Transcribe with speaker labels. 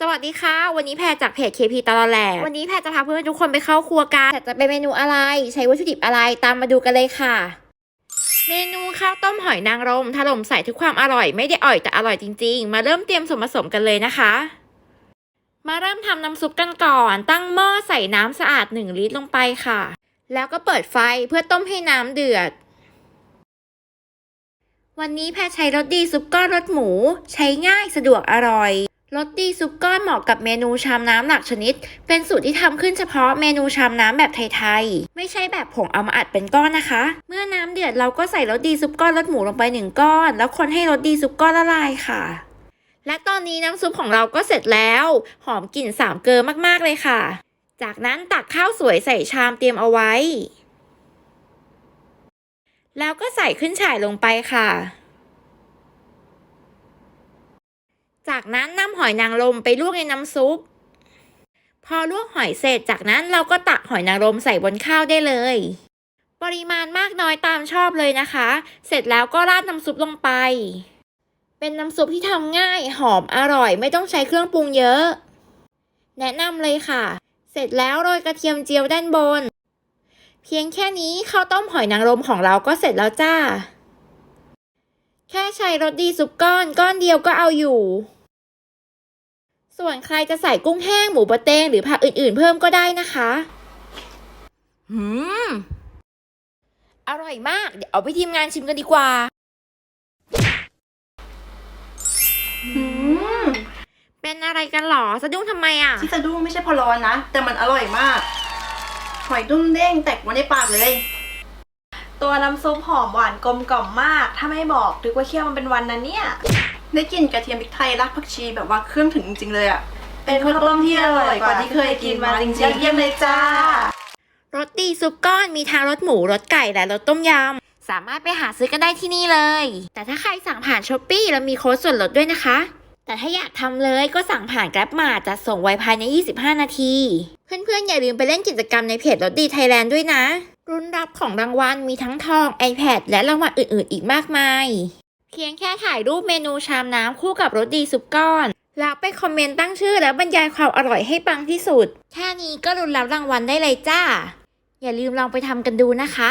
Speaker 1: สวัสดีค่ะ วันนี้แพรจากเพจ KP ตลอดแหลวันนี้แพรจะพาเพื่อนๆทุกคนไปเข้าครัวกันแต่จะเป็นเมนูอะไร ใช้วัตถุดิบอะไรตามมาดูกันเลยค่ะ เมนูข้าวต้มหอยนางรมถล่มใส่ทุกความอร่อยไม่ได้อ่อยแต่อร่อยจริง ๆ มาเริ่มเตรียมส่วนผสมกันเลยนะคะ มาเริ่มทำน้ำซุปกันก่อน ตั้งหม้อใส่น้ำสะอาด 1 ลิตรลงไปค่ะ แล้วก็เปิดไฟเพื่อต้มให้น้ำเดือดวันนี้แพรใช้รสดีซุปก้อนรสหมู ใช้ง่ายสะดวกอร่อย รสดีซุปก้อนเหมาะกับเมนูชามน้ำหลักชนิด เป็นสูตรที่ทำขึ้นเฉพาะเมนูชามน้ำแบบไทยๆ ไม่ใช่แบบผงเอามาอัดเป็นก้อนนะคะ เมื่อน้ำเดือดเราก็ใส่รสดีซุปก้อนรสหมูลงไปหนึ่งก้อน แล้วคนให้รสดีซุปก้อนละลายค่ะ และตอนนี้น้ำซุปของเราก็เสร็จแล้ว หอมกลิ่นสามเกลอมากๆเลยค่ะ จากนั้นตักข้าวสวยใส่ชามเตรียมเอาไว้ แล้วก็ใส่ขึ้นฉ่ายลงไปค่ะ จากนั้นนำหอยนางรมไปลวกในน้ำซุป พอลวกหอยเสร็จจากนั้นเราก็ตักหอยนางรมใส่บนข้าวได้เลย ปริมาณมากน้อยตามชอบเลยนะคะ เสร็จแล้วก็ราดน้ำซุปลงไป เป็นน้ำซุปที่ทำง่ายหอมอร่อยไม่ต้องใช้เครื่องปรุงเยอะ แนะนำเลยค่ะ เสร็จแล้วโรยกระเทียมเจียวด้านบน เพียงแค่นี้ข้าวต้มหอยนางรมของเราก็เสร็จแล้วจ้าแค่ใช้รสดีซุปก้อนก้อนเดียวก็เอาอยู่ ส่วนใครจะใส่กุ้งแห้งหมูบะเตงหรือผักอื่นๆ เพิ่มก็ได้นะคะหืม อร่อยมาก เดี๋ยวเอาไปทีมงานชิมกันดีกว่า
Speaker 2: อืม
Speaker 1: เป็นอะไรกันหรอ สะดุ้งทำไมอะ
Speaker 2: ที่สะดุ้งไม่ใช่เพอร้อนนะ แต่มันอร่อยมาก หอยดุ้งเด้งแตกมาในปากเลย
Speaker 3: ตัวน้ำซุปหอมหวานกลมกล่อมมาก ถ้าไม่บอกนึกว่าเคี่ยวมันเป็นวันนั้นเนี่ย
Speaker 2: ได้กลิ่นกระเทียมพริกไทยรากผักชีแบบว่าเครื่องถึงจริงๆเลยอะเป็นข้าวต้มที่อร่อยกว่าที่เคยกินมาจริงๆเยี่ยมเลยจ้า
Speaker 1: รสดีซุปก้อนมีทั้งรสหมูรสไก่และรสต้มยำ สามารถไปหาซื้อกันได้ที่นี่เลย แต่ถ้าใครสั่งผ่านช้อปปี้แล้วมีโค้ดส่วนลดด้วยนะคะ แต่ถ้าอยากทำเลยก็สั่งผ่าน Grab มาจะส่งไวภายใน 25 นาที เพื่อนๆ อย่าลืมไปเล่นกิจกรรมในเพจรถดีไทยแลนด์ด้วยนะ รุ่นรับของรางวัลมีทั้งทอง iPad และรางวัลอื่นๆ อีกมากมาย เพียงแค่ถ่ายรูปเมนูชามน้ำคู่กับรสดีซุปก้อน แล้วไปคอมเมนต์ตั้งชื่อและบรรยายความอร่อยให้ปังที่สุด แค่นี้ก็รุนรับรางวัลได้เลยจ้า อย่าลืมลองไปทำกันดูนะคะ